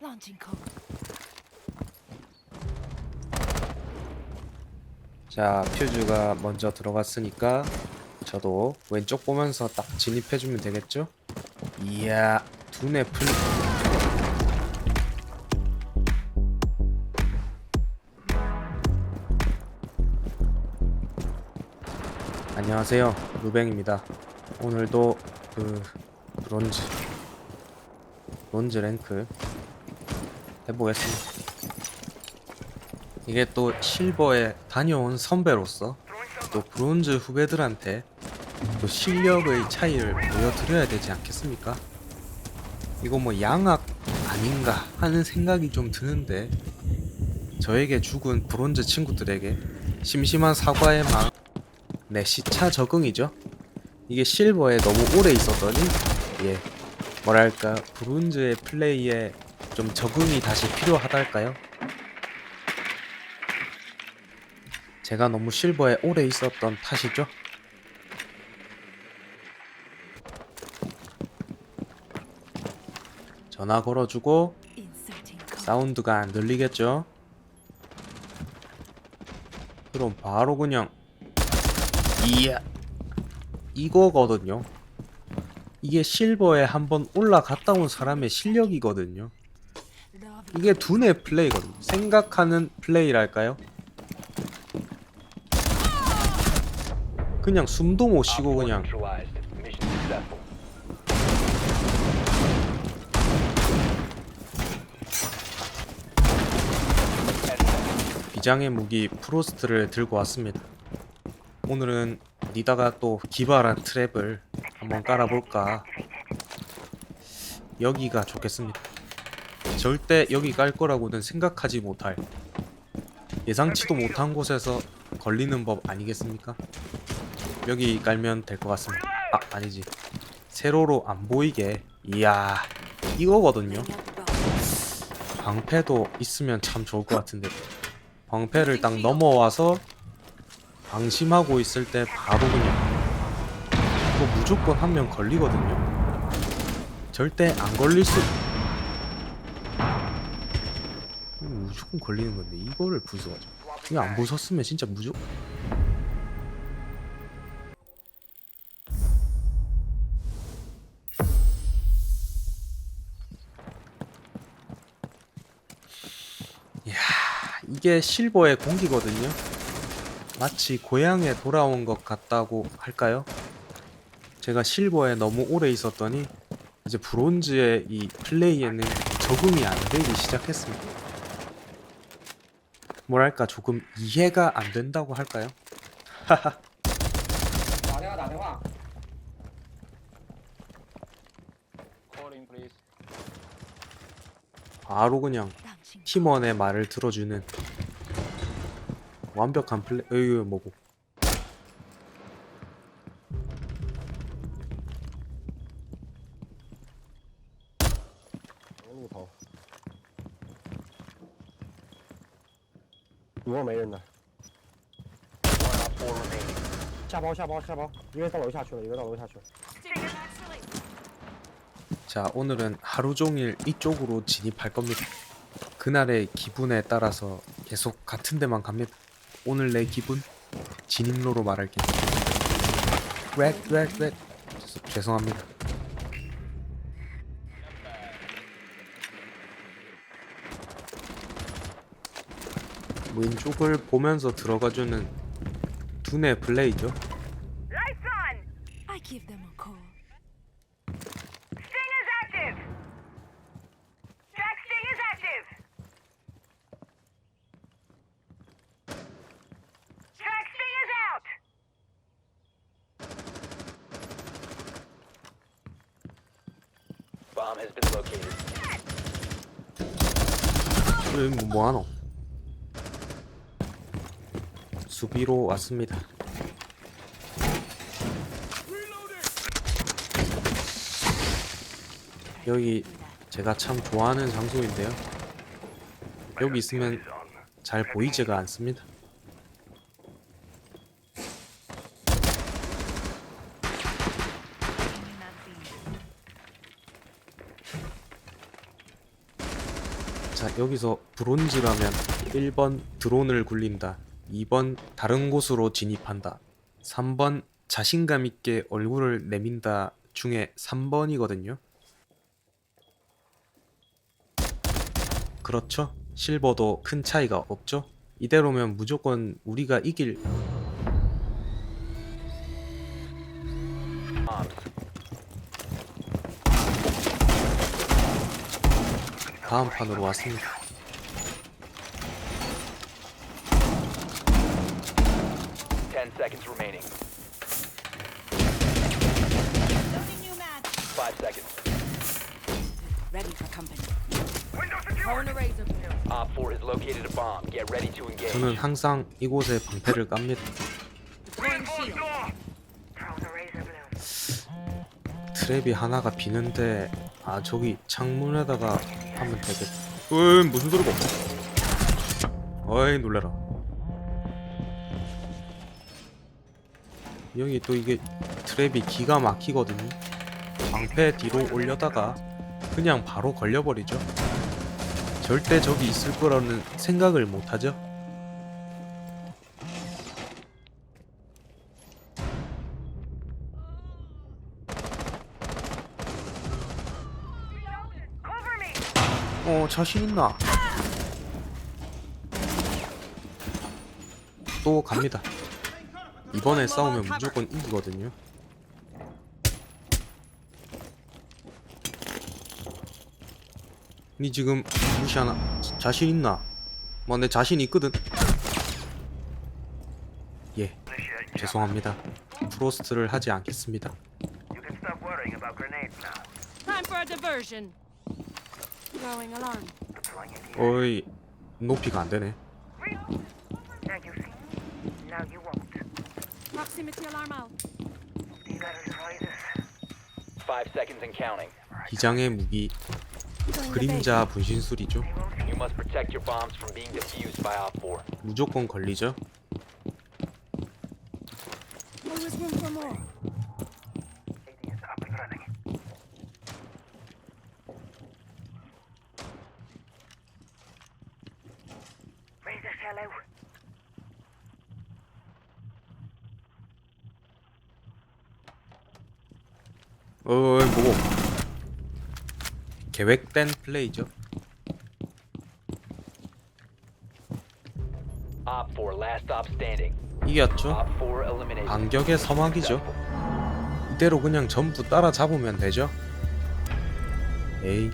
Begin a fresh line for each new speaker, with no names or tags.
Launching code.
자, 퓨즈가 먼저 들어갔으니까 저도 왼쪽 보면서 딱 진입해주면 되겠죠? 이야, 두뇌 풀. 안녕하세요, 루뱅입니다. 오늘도 그 브론즈, 브론즈 랭크 해보겠습니다. 이게 또 실버에 다녀온 선배로서 또 브론즈 후배들한테 또 실력의 차이를 보여드려야 되지 않겠습니까? 이거 뭐 양악 아닌가 하는 생각이 좀 드는데 저에게 죽은 브론즈 친구들에게 심심한 사과의 마음 내 시차 적응이죠 이게 실버에 너무 오래 있었더니 예 뭐랄까 브론즈의 플레이에 좀 적응이 다시 필요하달까요? 제가 너무 실버에 오래 있었던 탓이죠. 전화 걸어주고. 사운드가 안 들리겠죠? 그럼 바로 그냥 이야 이거거든요. 이게 실버에 한번 올라갔다 온 사람의 실력이거든요. 이게 두뇌 플레이거든요. 생각하는 플레이랄까요? 그냥 숨도 못 쉬고 그냥. 비장의 무기 프로스트를 들고 왔습니다. 오늘은 니다가 또 기발한 트랩을 한번 깔아볼까. 여기가 좋겠습니다. 절대 여기 깔 거라고는 생각하지 못할 예상치도 못한 곳에서 걸리는 법 아니겠습니까? 여기 깔면 될 것 같습니다. 아 아니지 세로로 안 보이게 이야 이거거든요. 방패도 있으면 참 좋을 것 같은데 방패를 딱 넘어와서 방심하고 있을 때 바로 그냥 이거 무조건 한 명 걸리거든요 절대 안 걸릴 수 무조건 걸리는 건데 이거를 부숴가지고 이거 안 부쉈으면 진짜 무조건 이게 실버의 공기거든요. 마치 고향에 돌아온 것 같다고 할까요? 제가 실버에 너무 오래 있었더니 이제 브론즈의 이 플레이에는 적응이 안 되기 시작했습니다. 뭐랄까 조금 이해가 안 된다고 할까요?
打电话，打电话。
Calling, please.
바로 그냥
Launching.
팀원의 말을 들어주는 완벽한 플레이. 어이 뭐고?
主卧没人的，
One op four remaining.
下包下包下包，一个到楼下去了，一个到楼下去了。
자, 오늘은 하루 종일 이쪽으로 진입할 겁니다. 그날의 기분에 따라서 계속 같은 데만 갑니다. 오늘 내 기분 진입로로 말할게요. 렉, 렉, 렉. 죄송- 죄송합니다. 왼쪽을 보면서 들어가주는 두뇌 플레이죠.
I give them a call.
Sting is active! Jack Sting is active! Jack Sting is out!
Bomb has been located.
여기 뭐 뭐 하노? 수비로 왔습니다. 여기 제가 참 좋아하는 장소인데요. 여기 있으면 잘 보이지가 않습니다. 자 여기서 브론즈라면 1번 드론을 굴린다 2번 다른 곳으로 진입한다. 3번 자신감 있게 얼굴을 내민다 중에 3번이거든요. 그렇죠. 실버도 큰 차이가 없죠. 이대로면 무조건 우리가 이길. 다음 판으로 왔습니다
Ten seconds remaining.
Loading new mag.
Five seconds.
Ready for company. Throwing a razor.
Op 4 has located a bomb. Get ready to engage.
저는 항상 이곳에 방패를 깝니다
Deploying shield.
트랩이 하나가 비는데 아 저기 창문에다가 하면 되겠 으이 무슨 소리가 어이 놀래라 여기 또 이게 트랩이 기가 막히거든요 방패 뒤로 올려다가 그냥 바로 걸려버리죠 절대 저기 있을 거라는 생각을 못하죠 어 자신 있나? 또 갑니다. 이번에 싸우면 무조건 이기거든요. 니 지금 무시하나? 자- 자신 있나? 뭐 내 자신 있거든. 예, 죄송합니다. 프로스트를 하지 않겠습니다. 어이, 높이가 안 되네.
Proximity alarm out.
Five seconds and counting.
비장의 무기
Doing the
그림자 분신술이죠.
You must protect your bombs from being defused by Op 4.
무조건 걸리죠.
Always room for more.
It's up and running. Razor shell out.
어이 뭐고? 계획된 플레이죠.
Op 4, last stop standing.
이겼죠.
Op 4 eliminated.
반격의 서막이죠. 이대로 그냥 전부 따라잡으면 되죠. 에이